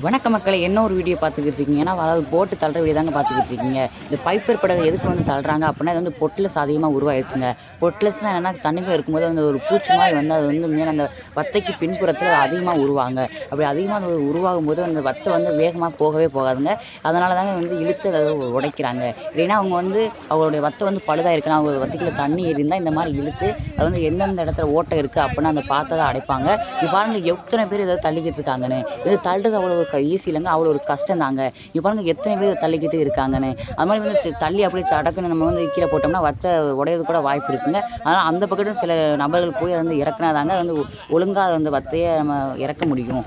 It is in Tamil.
வணக்க மக்களை என்ன ஒரு வீடியோ பார்த்துக்கிட்டு இருக்கீங்க? ஏன்னா அதாவது போட்டு தள்ளுற வீடியோ தாங்க பார்த்துக்கிட்டு இருக்கீங்க. இந்த பைப்பர் படகு எதுக்கு வந்து தள்ளுறாங்க? அப்படின்னா இது வந்து பொட்லஸ் அதிகமாக உருவாயிருச்சுங்க. பொட்லஸ்னால் என்னன்னா தண்ணிகள் இருக்கும்போது அந்த ஒரு பூச்சி மாதிரி வந்து அது வந்து மேலே அந்த வத்தைக்கு பின்புறத்தில் அதிகமாக உருவாங்க. அப்படி அதிகமாக அது உருவாகும் போது அந்த வத்தை வந்து வேகமாக போகவே போகாதுங்க. அதனால தாங்க வந்து இழுத்து அதை உடைக்கிறாங்க. இல்லைன்னா அவங்க வந்து அவங்களுடைய வத்தை வந்து பழுதாக இருக்குன்னா அவங்க வத்தைக்குள்ளே தண்ணி இருந்தால் இந்த மாதிரி இழுத்து அது வந்து எந்தெந்த இடத்துல ஓட்டை இருக்குது அப்படின்னா அந்த பார்த்ததை அடைப்பாங்க. இப்போ எத்தனை பேர் இதை தள்ளிக்கிட்டு இருக்காங்கன்னு. இது தள்ளுறது அவ்வளோ ஒரு ஈஸி இல்லைங்க அவ்வளோ ஒரு கஷ்டம் தாங்க இப்போ பாருங்கள் எத்தனை பேர் தள்ளிக்கிட்டு இருக்காங்கன்னு. அது மாதிரி வந்து தள்ளி அப்படியே சடக்குன்னு நம்ம வந்து கீழே போட்டோம்னா வத்த உடையது கூட வாய்ப்பு இருக்குங்க. அதனால் அந்த பக்கத்தும் சில நபர்கள் போய் அதை வந்து இறக்குனா தாங்க வந்து ஒழுங்காக அந்த வத்தையை நம்ம இறக்க முடியும்.